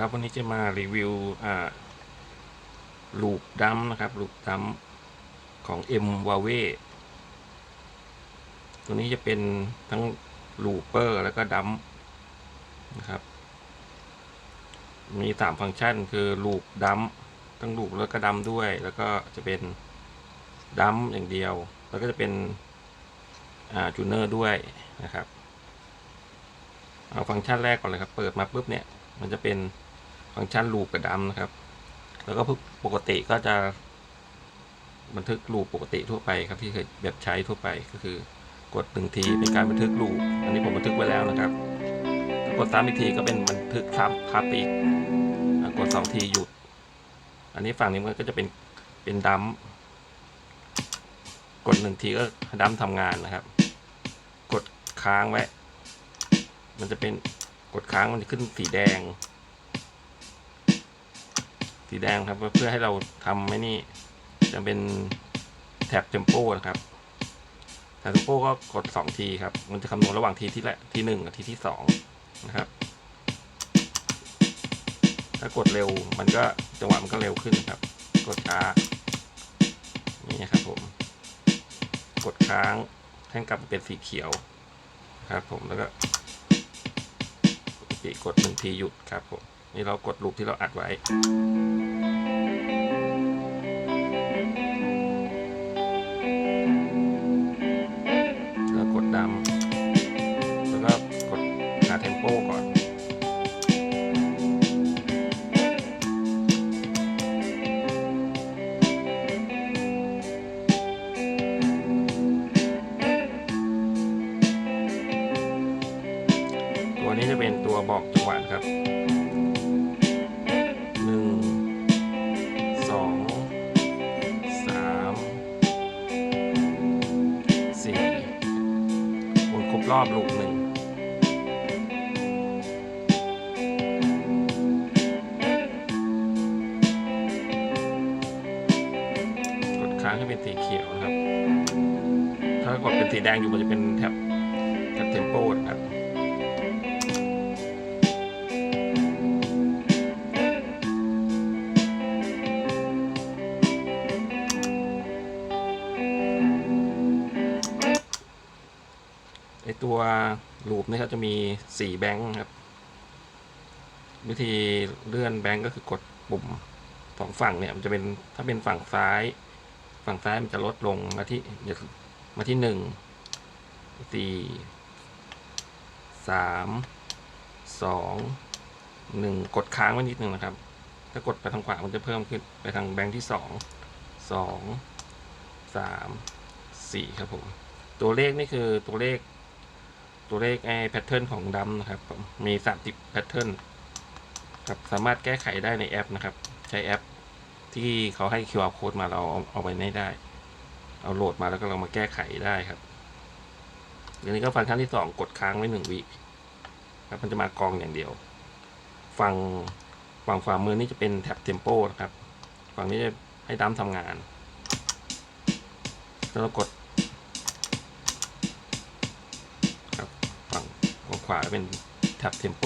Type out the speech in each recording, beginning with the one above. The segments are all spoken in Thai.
ครับ วันนี้จะมารีวิวอ่าลูปดัมนะครับลูปดัมของ M w a v e ตัวนี้จะเป็นทั้งลูปเปอร์แล้วก็ดัมนะครับ มีสามฟังก์ชันคือลูปดัมทั้งลูปแล้วก็ดัมด้วย แล้วก็จะเป็นดัมอย่างเดียว แล้วก็จะเป็นอ่าจูเนอร์ด้วยนะครับ เอาฟังก์ชันแรกก่อนเลยครับ เปิดมาปุ๊บเนี่ย มันจะเป็น ฟังก์ชันลูปกับดัมนะครับ แล้วก็ปกติก็จะ บันทึกลูปปกติทั่วไปครับที่เคยแบบใช้ทั่วไปก็คือกดหนึ่งทีเป็นการบันทึกลูปอันนี้ผมบันทึกไว้แล้วนะครับ กดซ้ำอีกทีก็เป็นบันทึกครับครับอีกอกดสองทีหยุด อันนี้ฝั่งนี้มันก็จะเป็นเป็นดัมกดหนึ่งทีก็ดัมทำงานนะครับ กดค้างไว้ มันจะเป็นกดค้างมันจะขึ้นสีแดง สีแดงครับ เพื่อให้เราทำไม่นี่ จะเป็นแท็บเทมโปนะครับ แท็บเทมโปก็กดสองทีครับ มันจะคำนวณระหว่างทีที่และทีหนึ่งกับทีที่สองนะครับ ถ้ากดเร็วมันก็จังหวะมันก็เร็วขึ้นครับ กดช้านี่ครับผม กดค้างให้กลับเป็นสีเขียวครับผมแล้วก็ปกติกดหนึ่งทีหยุดครับผม นี่เรากดลูปที่เราอัดไว้ แล้วกดดำแล้วก็กดหาเทมโปก่อน ตัวนี้จะเป็นตัวบอกจังหวะนะครับ รอบลูกหนึ่งกดค้างให้เป็นสีเขียวนะครับ ถ้ากดเป็นสีแดงอยู่มันจะเป็นแท็บแท็บเทมโปนะครับ ไอตัวลูปนี่เขาจะมีสี่แบงค์ครับ วิธีเลื่อนแบงค์ก็คือกดปุ่มสองฝั่งเนี่ยมันจะเป็นถ้าเป็นฝั่งซ้าย ฝั่งซ้ายมันจะลดลงมาที่มาที่หนึ่งสี่สามสองหนึ่งกดค้างไว้นิดนึงนะครับ ถ้ากดไปทางขวามันจะเพิ่มขึ้นไปทางแบงค์ที่สองสองสามสี่ครับผม ตัวเลขนี่คือตัวเลข ตัวเลขไอ้แพทเทิร์นของดัมนะครับ มีสามสิบแพทเทิร์นครับสามารถแก้ไขได้ในแอปนะครับ ใช้แอปที่เขาให้ QR code มาเราเอาเอาไปไม่ได้ เอาโหลดมาแล้วก็เรามาแก้ไขได้ครับเดี๋ยวนี้ก็ฟังก์ชันที่สองกดค้างไว้หนึ่งวิครับมันจะมากองอย่างเดียว ฝั่งฝั่งฝ่ามือนี่จะเป็นแท็บเทมโปนะครับ ฝั่งนี้จะให้ดัมทำงานแล้วเรากด ขวาเป็นแท็บเทมโป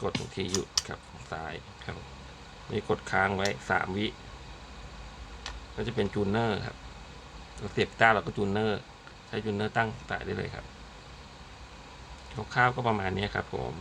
กดตรงทีหยุดครับซ้ายครับ นี่กดค้างไว้สามวิ ก็จะเป็นจูนเนอร์ครับ เราเสียบกีต้าเราก็จูนเนอร์ ใช้จูนเนอร์ตั้งสายได้เลยครับ คร่าวๆก็ประมาณนี้ครับผม